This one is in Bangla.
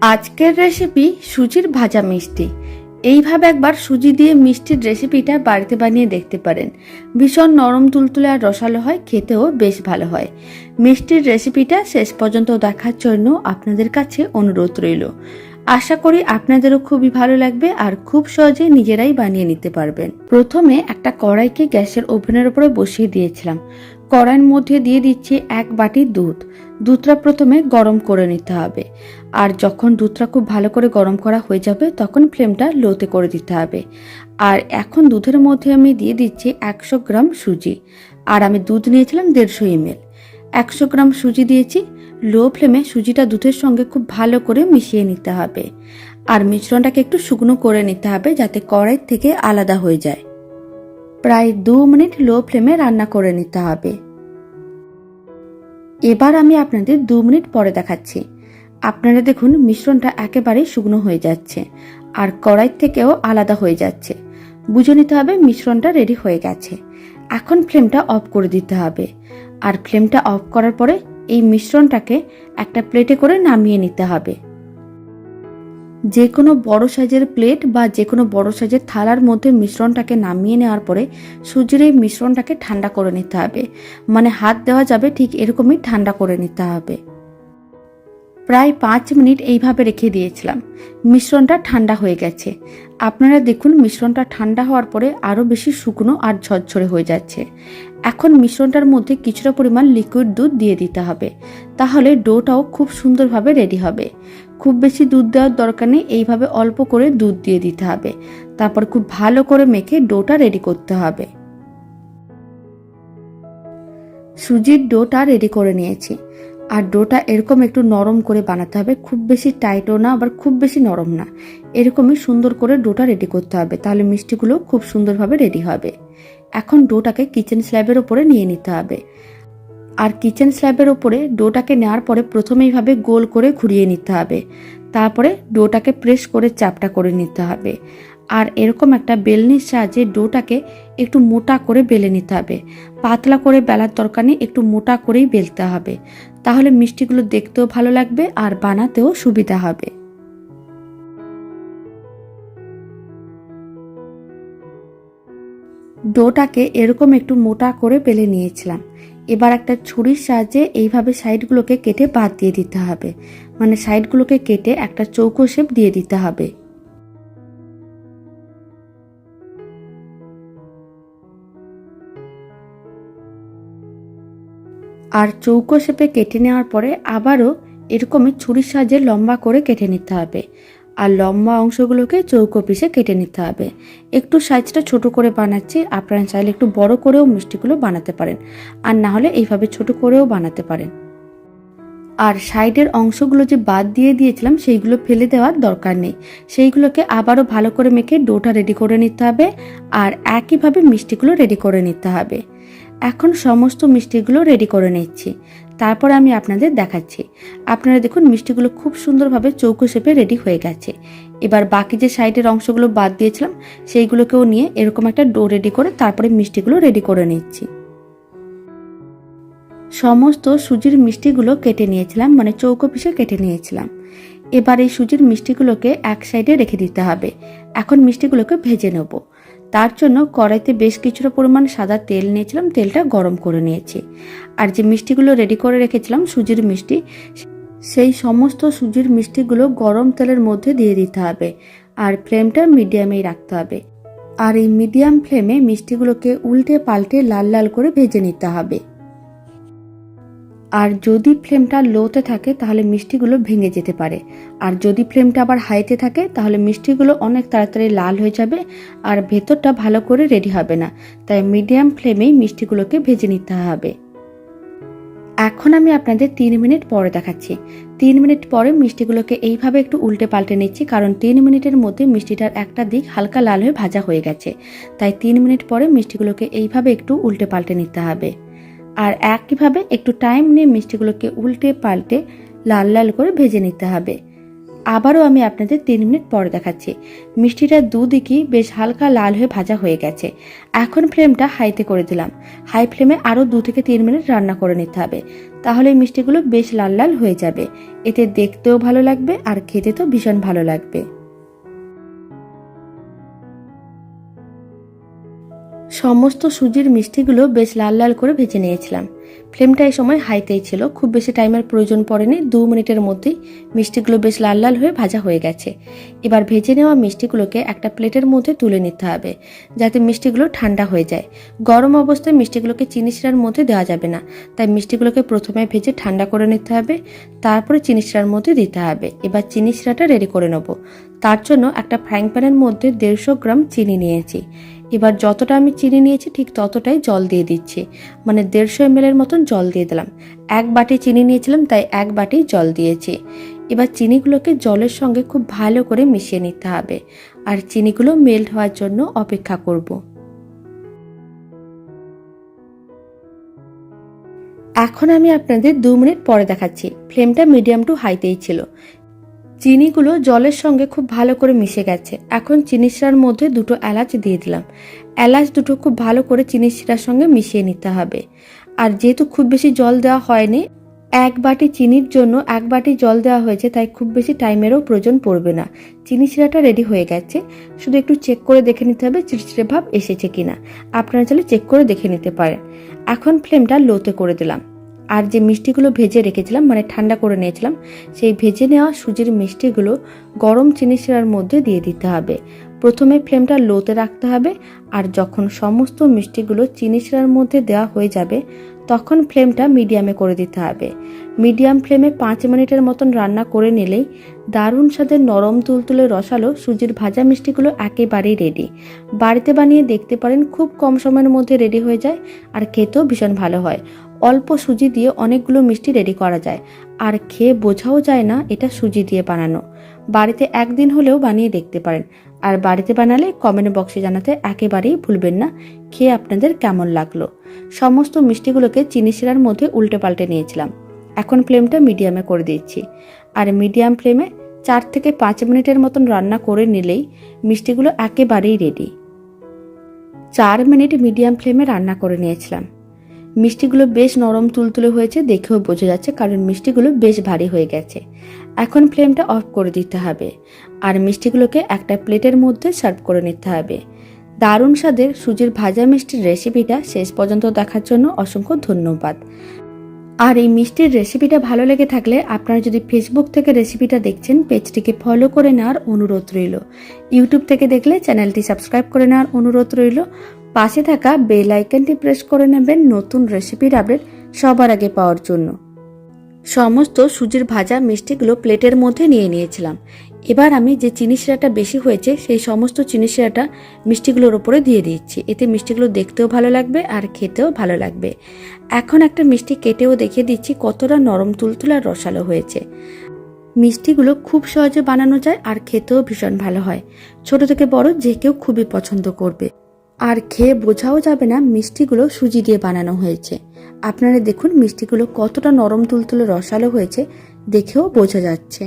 আজকের রেসিপি সুজির ভাজা মিষ্টি। এইভাবে একবার সুজি দিয়ে মিষ্টির রেসিপিটা বাড়িতে বানিয়ে দেখতে পারেন। ভীষণ নরম, তুলতুলে আর রসালো হয়, খেতেও বেশ ভালো হয়। মিষ্টির রেসিপিটা শেষ পর্যন্ত দেখার জন্য আপনাদের কাছে অনুরোধ রইল। আশা করি আপনাদেরও খুবই ভালো লাগবে আর খুব সহজে নিজেরাই বানিয়ে নিতে পারবেন। প্রথমে একটা কড়াইকে গ্যাসের ওভেনের উপরে বসিয়ে দিয়েছিলাম। কড়াইয়ের মধ্যে দিয়ে দিচ্ছি এক বাটি দুধ। দুধটা প্রথমে গরম করে নিতে হবে। আর যখন দুধটা খুব ভালো করে গরম করা হয়ে যাবে, তখন ফ্লেমটা লোতে করে দিতে হবে। আর এখন দুধের মধ্যে আমি দিয়ে দিচ্ছি একশো গ্রাম সুজি। আর আমি দুধ নিয়েছিলাম দেড়শো এমএল। একশো গ্রাম সুজি দিয়েছি। লো ফ্লেমে সুজিটা দুধের সঙ্গে খুব ভালো করে মিশিয়ে নিতে হবে। আর মিশ্রণটাকে একটু শুকনো করে নিতে হবে যাতে কড়াই থেকে আলাদা হয়ে যায়। প্রায় দু মিনিট লো ফ্লেমে রান্না করে নিতে হবে। এবার আমি আপনাদের দু মিনিট পরে দেখাচ্ছি। আপনারা দেখুন মিশ্রণটা একেবারেই শুকনো হয়ে যাচ্ছে আর কড়াই থেকেও আলাদা হয়ে যাচ্ছে। বুঝে নিতে হবে মিশ্রণটা রেডি হয়ে গেছে। এখন ফ্লেমটা অফ করে দিতে হবে আর ফ্লেমটা অফ করার পরে এই মিশ্রণটাকে একটা প্লেটে করে নামিয়ে নিতে হবে। যে কোনো বড় সাইজের প্লেট বা যে কোনো বড় সাইজের থালার মধ্যে মিশ্রণটাকে নামিয়ে নেওয়ার পরে সুজির এই মিশ্রণটাকে ঠান্ডা করে নিতে হবে। মানে হাত দেওয়া যাবে ঠিক এরকমই ঠান্ডা করে নিতে হবে। প্রায় পাঁচ মিনিট এইভাবে রেখে দিয়েছিলাম। মিশ্রণটা ঠান্ডা হয়ে গেছে। আপনারা দেখুন মিশ্রণটা ঠান্ডা হওয়ার পরে আরও বেশি শুকনো আর ঝরঝরে হয়ে যাচ্ছে। এখন মিশ্রণটার মধ্যে কিছুটা পরিমাণ লিকুইড দুধ দিয়ে দিতে হবে। তাহলে ডোটাও খুব সুন্দরভাবে রেডি হবে। খুব বেশি দুধ দেওয়ার দরকার নেই, এইভাবে অল্প করে দুধ দিয়ে দিতে হবে। তারপর খুব ভালো করে মেখে ডোটা রেডি করতে হবে। সুজির ডোটা রেডি করে নিয়েছি। আর ডোটা এরকম একটু নরম করে বানাতে হবে, খুব বেশি টাইটও না, আবার খুব বেশি নরম না। এরকমই সুন্দর করে ডোটা রেডি করতে হবে, তাহলে মিষ্টিগুলো খুব সুন্দরভাবে রেডি হবে। এখন ডোটাকে কিচেন স্ল্যাবের ওপরে নিয়ে নিতে হবে। আর কিচেন স্ল্যাবের ওপরে ডোটাকে নেওয়ার পরে প্রথমে এইভাবে গোল করে ঘুরিয়ে নিতে হবে। তারপরে ডোটাকে প্রেস করে চাপটা করে নিতে হবে। আর এরকম একটা বেলনির সাহায্যে ডোটাকে একটু মোটা করে বেলে নিতে হবে। পাতলা করে বেলার দরকার নেই, একটু মোটা করেই বেলতে হবে। তাহলে মিষ্টিগুলো দেখতেও ভালো লাগবে আর বানাতেও সুবিধা হবে। ডোটাকে এরকম একটু মোটা করে বেলে নিয়েছিলাম। এবার একটা ছুরির সাহায্যে এইভাবে সাইডগুলোকে কেটে বাদ দিয়ে দিতে হবে। মানে সাইডগুলোকে কেটে একটা চৌকো শেপ দিয়ে দিতে হবে। আর চৌকো শেপে কেটে নেওয়ার পরে আবারও এরকমই ছুরির সাহায্যে লম্বা করে কেটে নিতে হবে। আর লম্বা অংশগুলোকে চৌকো পিসে কেটে নিতে হবে। একটু সাইজটা ছোট করে বানাচ্ছি, আপনারা চাইলে একটু বড় করেও মিষ্টিগুলো বানাতে পারেন। আর না হলে এইভাবে ছোট করেও বানাতে পারেন। আর সাইডের অংশগুলো যে বাদ দিয়ে দিয়েছিলাম, সেইগুলো ফেলে দেওয়ার দরকার নেই। সেইগুলোকে আবারও ভালো করে মেখে ডোটা রেডি করে নিতে হবে। আর একইভাবে মিষ্টিগুলো রেডি করে নিতে হবে। এখন সমস্ত মিষ্টিগুলো রেডি করে নিচ্ছি। তারপর আমি আপনাদের দেখাচ্ছি। আপনারা দেখুন মিষ্টিগুলো খুব সুন্দরভাবে চৌকো শেপে রেডি হয়ে গেছে। এবার বাকি যে সাইডের অংশগুলো বাদ দিয়েছিলাম, সেইগুলোকেও নিয়ে এরকম একটা ডো রেডি করে তারপরে মিষ্টিগুলো রেডি করে নিচ্ছি। সমস্ত সুজির মিষ্টিগুলো কেটে নিয়েছিলাম মানে চৌকো পিসে কেটে নিয়েছিলাম। এবার এই সুজির মিষ্টিগুলোকে এক সাইডে রেখে দিতে হবে। এখন মিষ্টিগুলোকে ভেজে নেব। তার জন্য কড়াইতে বেশ কিছুটা পরিমাণ সাদা তেল নিয়েছিলাম, তেলটা গরম করে নিয়েছি। আর যে মিষ্টিগুলো রেডি করে রেখেছিলাম, সুজির মিষ্টি, সেই সমস্ত সুজির মিষ্টিগুলো গরম তেলের মধ্যে দিয়ে দিতে হবে আর ফ্লেমটা মিডিয়ামেই রাখতে হবে। আর এই মিডিয়াম ফ্লেমে মিষ্টিগুলোকে উল্টে পাল্টে লাল লাল করে ভেজে নিতে হবে। আর যদি ফ্লেমটা লোতে থাকে, তাহলে মিষ্টিগুলো ভেঙে যেতে পারে। আর যদি ফ্লেমটা আবার হাইতে থাকে, তাহলে মিষ্টিগুলো অনেক তাড়াতাড়ি লাল হয়ে যাবে আর ভেতরটা ভালো করে রেডি হবে না। তাই মিডিয়াম ফ্লেমেই মিষ্টিগুলোকে ভেজে নিতে হবে। এখন আমি আপনাদের তিন মিনিট পরে দেখাচ্ছি। তিন মিনিট পরে মিষ্টিগুলোকে এইভাবে একটু উল্টে পাল্টে নিচ্ছি, কারণ তিন মিনিটের মধ্যে মিষ্টিটার একটা দিক হালকা লাল হয়ে ভাজা হয়ে গেছে। তাই তিন মিনিট পরে মিষ্টিগুলোকে এইভাবে একটু উল্টে পাল্টে নিতে হবে। আর একইভাবে একটু টাইম নিয়ে মিষ্টিগুলোকে উল্টে পাল্টে লাল লাল করে ভেজে নিতে হবে। আবারও আমি আপনাদের তিন মিনিট পরে দেখাচ্ছি। মিষ্টিটা দুদিকই বেশ হালকা লাল হয়ে ভাজা হয়ে গেছে। এখন ফ্লেমটা হাইতে করে দিলাম। হাই ফ্লেমে আরও দু থেকে তিন মিনিট রান্না করে নিতে হবে। তাহলে মিষ্টিগুলো বেশ লাল লাল হয়ে যাবে। এতে দেখতেও ভালো লাগবে আর খেতে তো ভীষণ ভালো লাগবে। সমস্ত সুজির মিষ্টিগুলো বেশ লাল লাল করে ভেজে নিয়েছিলাম। ফ্লেমটা এই সময় হাইতেই ছিল। খুব বেশি টাইমের প্রয়োজন পড়েনি। দু মিনিটের মধ্যেই মিষ্টিগুলো বেশ লাল লাল হয়ে ভাজা হয়ে গেছে। এবার ভেজে নেওয়া মিষ্টিগুলোকে একটা প্লেটের মধ্যে তুলে নিতে হবে, যাতে মিষ্টিগুলো ঠান্ডা হয়ে যায়। গরম অবস্থায় মিষ্টিগুলোকে চিনি শিরার মধ্যে দেওয়া যাবে না। তাই মিষ্টিগুলোকে প্রথমে ভেজে ঠান্ডা করে নিতে হবে। তারপরে চিনি শিরার মধ্যে দিতে হবে। এবার চিনি শিরাটা রেডি করে নেব। তার জন্য একটা ফ্রাইং প্যানের মধ্যে দেড়শো গ্রাম চিনি নিয়েছি। এবার যতটা আমি চিনি নিয়েছি, ঠিক ততটাই জল দিয়ে দিচ্ছি। মানে দেড়শো এম এর মতন জল দিয়ে দিলাম। এক বাটি চিনি নিয়েছিলাম, তাই এক বাটি জল দিয়েছি। এবার চিনিগুলোকে জলের সঙ্গে খুব ভালো করে মিশিয়ে নিতে হবে। আর চিনিগুলো মেল্ট হওয়ার জন্য অপেক্ষা করব। এখন আমি আপনাদের দু মিনিট পরে দেখাচ্ছি। ফ্লেমটা মিডিয়াম টু হাইতেই ছিল। চিনিগুলো জলের সঙ্গে খুব ভালো করে মিশে গেছে। এখন চিনি শিরার মধ্যে দুটো এলাচ দিয়ে দিলাম। এলাচ দুটো খুব ভালো করে চিনি শিরার সঙ্গে মিশিয়ে নিতে হবে। আর যেহেতু খুব বেশি জল দেওয়া হয়নি, এক বাটি চিনির জন্য এক বাটি জল দেওয়া হয়েছে, তাই খুব বেশি টাইমেরও প্রয়োজন পড়বে না। চিনি শিরাটা রেডি হয়ে গেছে। শুধু একটু চেক করে দেখে নিতে হবে চিড়চিড়ে ভাব এসেছে কিনা। আপনারা চাইলে চেক করে দেখে নিতে পারেন। এখন ফ্লেমটা লোতে করে দিলাম। আর যে মিষ্টিগুলো ভেজে রেখেছিলাম মানে ঠান্ডা করে নিয়েছিলাম, সেই ভেজে নেওয়া সুজির মিষ্টিগুলো গরম চিনি শিরার মধ্যে দিয়ে দিতে হবে। প্রথমে ফ্লেমটা লোতে রাখতে হবে আর যখন সমস্ত মিষ্টিগুলো চিনি শিরার মধ্যে দেওয়া হয়ে যাবে, তখন ফ্লেমটা মিডিয়ামে করে দিতে হবে। মিডিয়াম ফ্লেমে পাঁচ মিনিটের মতন রান্না করে নিলেই দারুণ স্বাদের নরম তুলতুলে রসালো সুজির ভাজা মিষ্টিগুলো একেবারেই রেডি বাড়িতে বানিয়ে দেখতে পারেন, খুব কম সময়ের মধ্যে রেডি হয়ে যায় আর খেতেও ভীষণ ভালো হয়। অল্প সুজি দিয়ে অনেকগুলো মিষ্টি রেডি করা যায়। আর খেয়ে বোঝাও যায় না এটা সুজি দিয়ে বানানো। বাড়িতে একদিন হলেও বানিয়ে দেখতে পারেন। আর বাড়িতে বানালে কমেন্ট বক্সে জানাতে একেবারেই ভুলবেন না। খেয়ে আপনাদের কেমন লাগল? সমস্ত মিষ্টিগুলোকে চিনি শিরার মধ্যে উল্টে পাল্টে নিয়েছিলাম। এখন ফ্লেমটা মিডিয়ামে করে দিচ্ছি। আর মিডিয়াম ফ্লেমে চার থেকে পাঁচ মিনিটের মতন রান্না করে নিলেই মিষ্টিগুলো একেবারেই রেডি চার মিনিট মিডিয়াম ফ্লেমে রান্না করে নিয়েছিলাম। মিষ্টিগুলো বেশ নরম তুলতুলে হয়েছে, দেখেও বোঝা যাচ্ছে কারণ মিষ্টিগুলো বেশ ভারী হয়ে গেছে। এখন ফ্লেমটা অফ করে দিতে হবে আর মিষ্টিগুলোকে একটা প্লেটের মধ্যে সার্ভ করে নিতে হবে। দারুণ স্বাদের সুজির ভাজা মিষ্টির রেসিপিটা শেষ পর্যন্ত দেখার জন্য অসংখ্য ধন্যবাদ। আর এই মিষ্টির রেসিপিটা ভালো লেগে থাকলে আপনারা যদি ফেসবুক থেকে রেসিপিটা দেখছেন পেজটিকে ফলো করে নেওয়ার অনুরোধ রইল। ইউটিউব থেকে দেখলে চ্যানেলটি সাবস্ক্রাইব করে নেওয়ার অনুরোধ রইল। পাশে থাকা বেল আইকনটি প্রেস করে নেবেন নতুন রেসিপির আপডেট সবার আগে পাওয়ার জন্য। সমস্ত সুজির ভাজা মিষ্টিগুলো প্লেটের মধ্যে নিয়ে নিয়েছিলাম। এবার আমি যে চিনি শিরাটা বেশি হয়েছে, সেই সমস্ত চিনি শিরাটা মিষ্টিগুলোর ওপরে দিয়ে দিচ্ছি। এতে মিষ্টিগুলো দেখতেও ভালো লাগবে আর খেতেও ভালো লাগবে। এখন একটা মিষ্টি কেটেও দেখিয়ে দিচ্ছি কতটা নরম তুলতুলে রসালো হয়েছে। মিষ্টিগুলো খুব সহজে বানানো যায় আর খেতেও ভীষণ ভালো হয়। ছোট থেকে বড় যে কেউ খুবই পছন্দ করবে। আর খেয়ে বোঝাও যাবে না মিষ্টিগুলো সুজি দিয়ে বানানো হয়েছে। আপনারা দেখুন মিষ্টিগুলো কতটা নরম তুলতুলে রসালো হয়েছে, দেখেও বোঝা যাচ্ছে।